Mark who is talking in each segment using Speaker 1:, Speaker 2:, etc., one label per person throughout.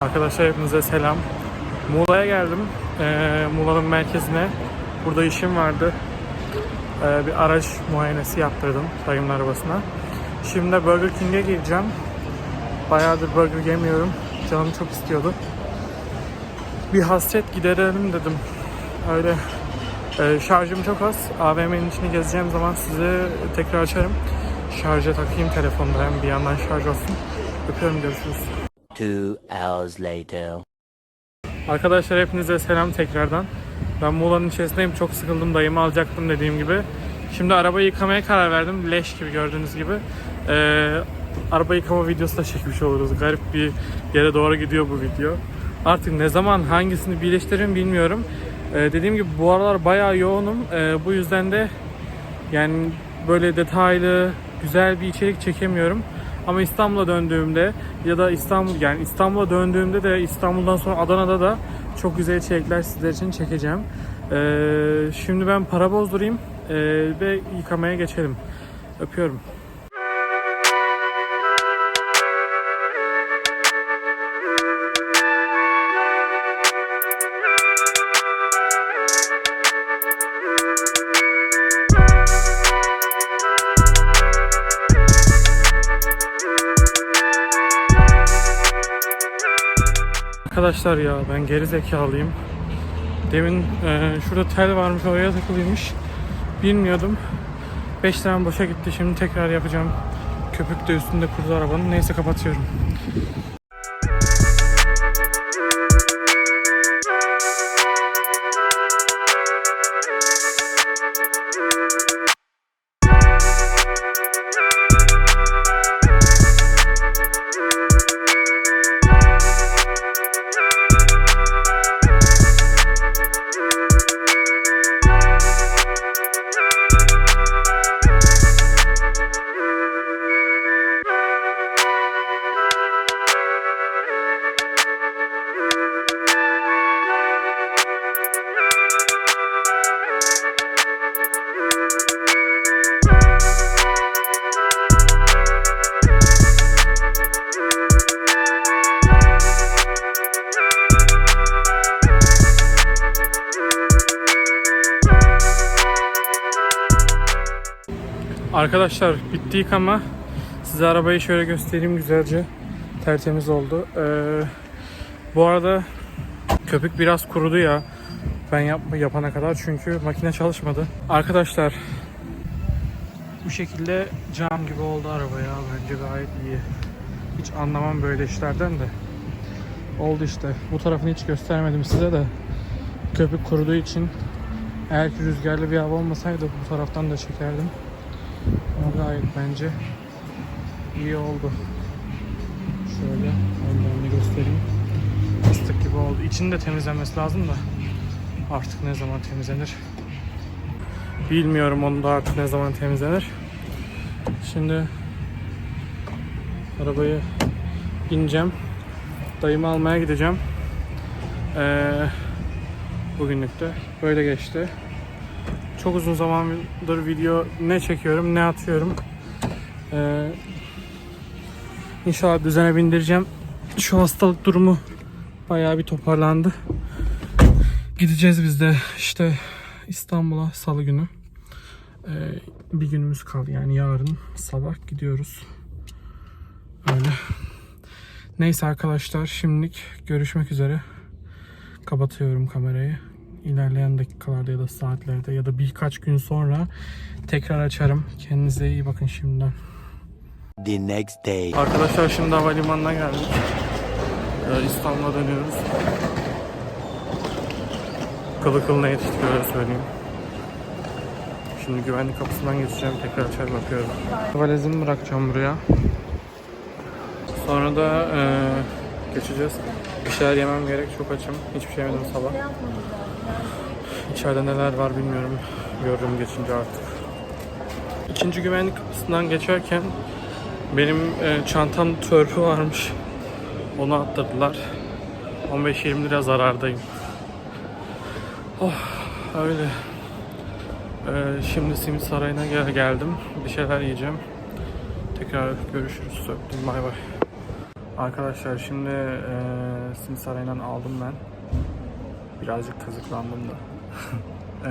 Speaker 1: Arkadaşlar hepinize selam. Muğla'ya geldim. Ee, Muğla'nın merkezine. Burada işim vardı. Ee, bir araç muayenesi yaptırdım dayımın arabasına. Şimdi de Burger King'e gideceğim. Bayağıdır burger yemiyorum. Canım çok istiyordu. Bir hasret giderelim dedim. Öyle ee, şarjım çok az. AVM'nin içini gezeceğim zaman size tekrar açarım. Şarja takayım telefonda hem bir yandan şarj olsun. Öpüyorum görüşürüz.
Speaker 2: Two hours later.
Speaker 1: Arkadaşlar hepinize selam tekrardan. Ben Muğla'nın içerisindeyim. Çok sıkıldım. Dayımı alacaktım dediğim gibi. Şimdi arabayı yıkamaya karar verdim. Leş gibi gördüğünüz gibi. Ee, araba yıkama videosu da çekmiş oluruz. Garip bir yere doğru gidiyor bu video. Artık ne zaman hangisini birleştiririm bilmiyorum. Ee, dediğim gibi bu aralar bayağı yoğunum. Ee, bu yüzden de yani böyle detaylı, güzel bir içerik çekemiyorum. Ama İstanbul'a döndüğümde ya da İstanbul yani İstanbul'a döndüğümde de İstanbul'dan sonra Adana'da da çok güzel içerikler sizler için çekeceğim. Ee, şimdi ben para bozdurayım ee, ve yıkamaya geçelim. Öpüyorum. Arkadaşlar ya ben geri zekalıyım. Demin e, şurada tel varmış oraya takılıymış. Bilmiyordum. 5 tane boşa gitti. Şimdi tekrar yapacağım. Köpük de üstünde kurdu arabanın. Neyse kapatıyorum. Arkadaşlar bitti yıkama. Size arabayı şöyle göstereyim güzelce. Tertemiz oldu. Ee, bu arada köpük biraz kurudu ya. Ben yap yapana kadar çünkü makine çalışmadı. Arkadaşlar bu şekilde cam gibi oldu araba ya. Bence gayet iyi. Hiç anlamam böyle işlerden de. Oldu işte. Bu tarafını hiç göstermedim size de. Köpük kuruduğu için eğer ki rüzgarlı bir hava olmasaydı bu taraftan da çekerdim. Ama gayet bence iyi oldu. Şöyle önlerini göstereyim. Fıstık gibi oldu. İçini de temizlenmesi lazım da artık ne zaman temizlenir bilmiyorum onu da artık ne zaman temizlenir. Şimdi arabayı ineceğim. Dayımı almaya gideceğim. Ee, bugünlük de böyle geçti. Çok uzun zamandır video ne çekiyorum ne atıyorum. Ee, inşallah düzene bindireceğim. Şu hastalık durumu bayağı bir toparlandı. Gideceğiz biz de işte İstanbul'a salı günü. Ee, bir günümüz kaldı yani yarın sabah gidiyoruz. Öyle. Neyse arkadaşlar şimdilik görüşmek üzere. Kapatıyorum kamerayı. İlerleyen dakikalarda ya da saatlerde ya da birkaç gün sonra tekrar açarım. Kendinize iyi bakın şimdiden.
Speaker 2: The next day.
Speaker 1: Arkadaşlar şimdi havalimanına geldik. Ee, İstanbul'a dönüyoruz. Kılı kılına yetiştik öyle söyleyeyim. Şimdi güvenlik kapısından geçeceğim. Tekrar açar bakıyorum. Valizimi bırakacağım buraya. Sonra da eee, geçeceğiz. Bir şeyler yemem gerek. Çok açım. Hiçbir şey yemedim sabah. İçeride neler var bilmiyorum. Görürüm geçince artık. İkinci güvenlik kapısından geçerken benim e, çantam törpü varmış. Onu atladılar. 15-20 lira zarardayım. Oh öyle. Ee, şimdi Simit Sarayı'na gel geldim. Bir şeyler yiyeceğim. Tekrar görüşürüz. Öptüm. Bay bay. Arkadaşlar şimdi e, Simsaray'dan aldım ben. Birazcık kazıklandım da. E,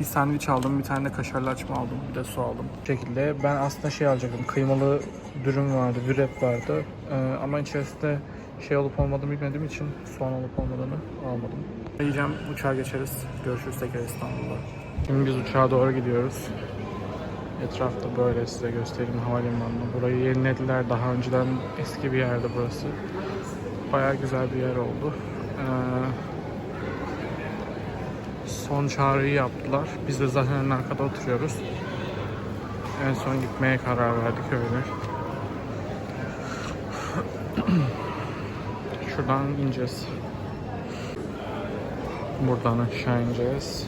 Speaker 1: bir sandviç aldım, bir tane de kaşarlı açma aldım, bir de su aldım. Bu şekilde ben aslında şey alacaktım, kıymalı dürüm vardı, wrap vardı. E, ama içerisinde şey olup olmadığını bilmediğim için soğan olup olmadığını almadım. Yiyeceğim, uçağa geçeriz. Görüşürüz tekrar İstanbul'da. Şimdi biz uçağa doğru gidiyoruz. Etrafta böyle size göstereyim havalimanını. Burayı yenilediler. Daha önceden eski bir yerde burası. Bayağı güzel bir yer oldu. Ee, son çağrıyı yaptılar. Biz de zaten en arkada oturuyoruz. En son gitmeye karar verdik öyle. Şuradan ineceğiz. Buradan aşağı ineceğiz.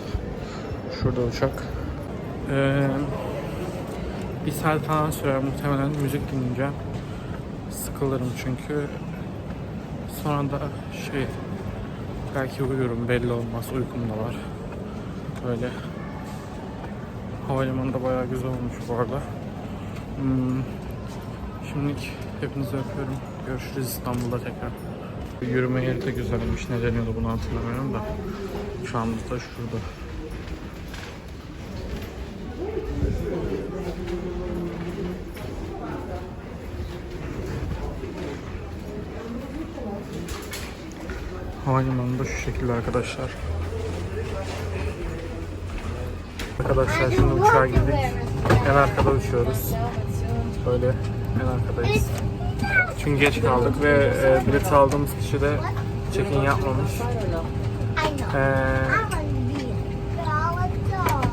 Speaker 1: Şurada uçak. Ee, bir saat falan sürer muhtemelen müzik dinleyeceğim. Sıkılırım çünkü. Sonra da şey belki uyurum belli olmaz uykum da var. Böyle. Havalimanı da bayağı güzel olmuş bu arada. Hmm. Şimdilik hepinizi öpüyorum. Görüşürüz İstanbul'da tekrar. Yürüme yeri de güzelmiş. Ne deniyordu bunu hatırlamıyorum da. Şu anda da şurada. Havalimanı da şu şekilde arkadaşlar. Arkadaşlar şimdi uçağa girdik. En arkada uçuyoruz. Böyle en arkadayız. Çünkü geç kaldık ve e, bilet aldığımız kişi de check-in yapmamış. Ee,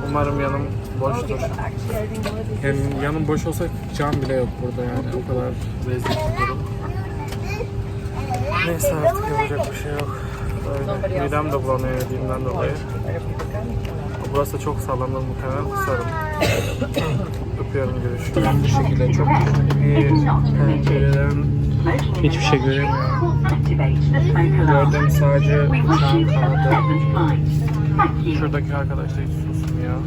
Speaker 1: umarım yanım boştur. Yani yanım boş olsa can bile yok burada yani. O kadar rezil bir durum. Neyse artık yapacak bir şey yok. Böyle. Midem de bulanıyor yediğimden dolayı. Burası da çok sallanır muhtemelen kusarım. Öpüyorum görüşürüz. Bu şekilde çok bir pencereden hiçbir şey göremiyorum. Gördüğüm sadece uçağın kanadı. Şuradaki arkadaş da hiç susmuyor.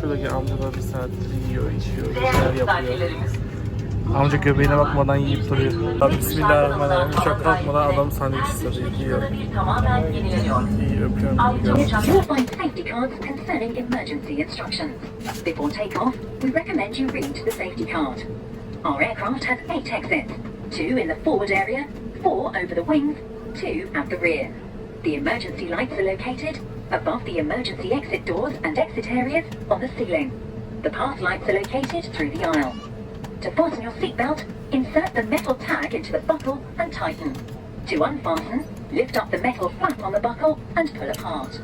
Speaker 1: Şuradaki amca da bir saattir yiyor, içiyor, bir şeyler yapıyor. Amca göbeğine bakmadan yiyip duruyor. Abi Bismillahirrahmanirrahim. Uçak kalkmadan adam sandviç istedi. Yiyor. İyi öpüyorum.
Speaker 3: Before takeoff, we recommend you read the safety card. Our aircraft has eight exits, two in the forward area, four over the wings, two at the rear. The emergency lights are located above the emergency exit doors and exit areas on the ceiling. The path lights are located through the aisle. To fasten your seatbelt, insert the metal tag into the buckle and tighten. To unfasten, lift up the metal flap on the buckle and pull apart.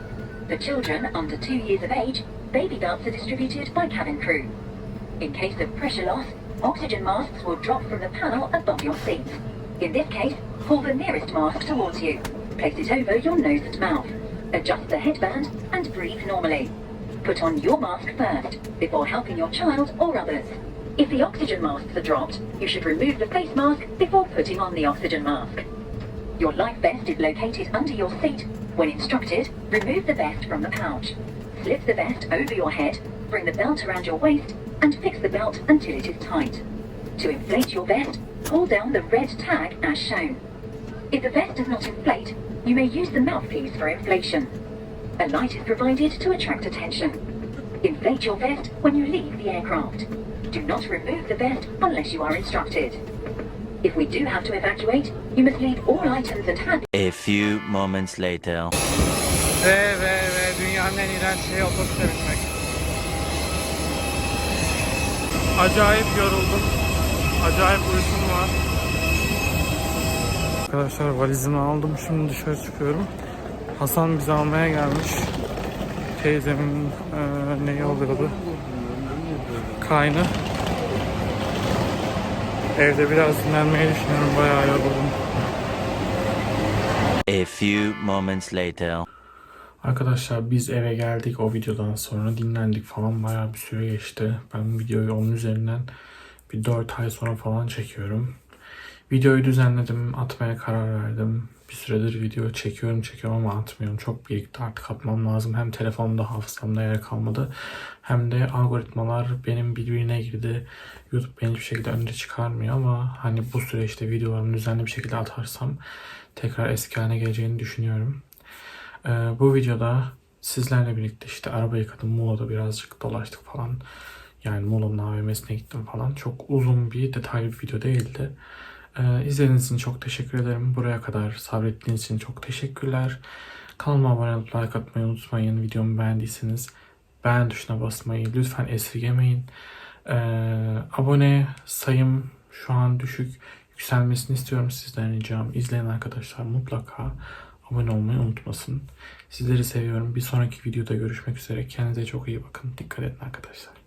Speaker 3: For children under two years of age, baby belts are distributed by cabin crew. In case of pressure loss, oxygen masks will drop from the panel above your seat. In this case, pull the nearest mask towards you. Place it over your nose and mouth. Adjust the headband and breathe normally. Put on your mask first before helping your child or others. If the oxygen masks are dropped, you should remove the face mask before putting on the oxygen mask. Your life vest is located under your seat. When instructed, remove the vest from the pouch. Slip the vest over your head, bring the belt around your waist, and fix the belt until it is tight. To inflate your vest, pull down the red tag as shown. If the vest does not inflate, you may use the mouthpiece for inflation. A light is provided to attract attention. Inflate your vest when you leave the aircraft. Do not remove the vest unless you are instructed. If we do have to evacuate, you must leave all items and hand
Speaker 2: A few moments later.
Speaker 1: Ve ve ve dünyanın en iğrenç şeyi otobüse binmek. Acayip yoruldum. Acayip uykum var. Arkadaşlar valizimi aldım. Şimdi dışarı çıkıyorum. Hasan bizi almaya gelmiş. Teyzemin eee neyi oluyordu? Kaynı. Evde biraz dinlenmeyi düşünüyorum. Bayağı yoruldum.
Speaker 2: A few moments later.
Speaker 1: Arkadaşlar biz eve geldik o videodan sonra dinlendik falan bayağı bir süre geçti. Ben videoyu onun üzerinden bir 4 ay sonra falan çekiyorum. Videoyu düzenledim, atmaya karar verdim. Bir süredir video çekiyorum çekiyorum ama atmıyorum. Çok birikti artık atmam lazım. Hem telefonumda hafızamda yer kalmadı. Hem de algoritmalar benim birbirine girdi. YouTube beni hiçbir şekilde önde çıkarmıyor ama hani bu süreçte videolarımı düzenli bir şekilde atarsam tekrar eski haline geleceğini düşünüyorum. Ee, bu videoda sizlerle birlikte işte araba yıkadım. Muğla'da birazcık dolaştık falan. Yani Muğla'nın AVM'sine gittim falan. Çok uzun bir detaylı bir video değildi. Ee, izlediğiniz için çok teşekkür ederim. Buraya kadar sabrettiğiniz için çok teşekkürler. Kanalıma abone olup like atmayı unutmayın. Videomu beğendiyseniz beğen tuşuna basmayı lütfen esirgemeyin. Ee, abone sayım şu an düşük. Yükselmesini istiyorum sizden ricam. İzleyen arkadaşlar mutlaka abone olmayı unutmasın. Sizleri seviyorum. Bir sonraki videoda görüşmek üzere. Kendinize çok iyi bakın. Dikkat edin arkadaşlar.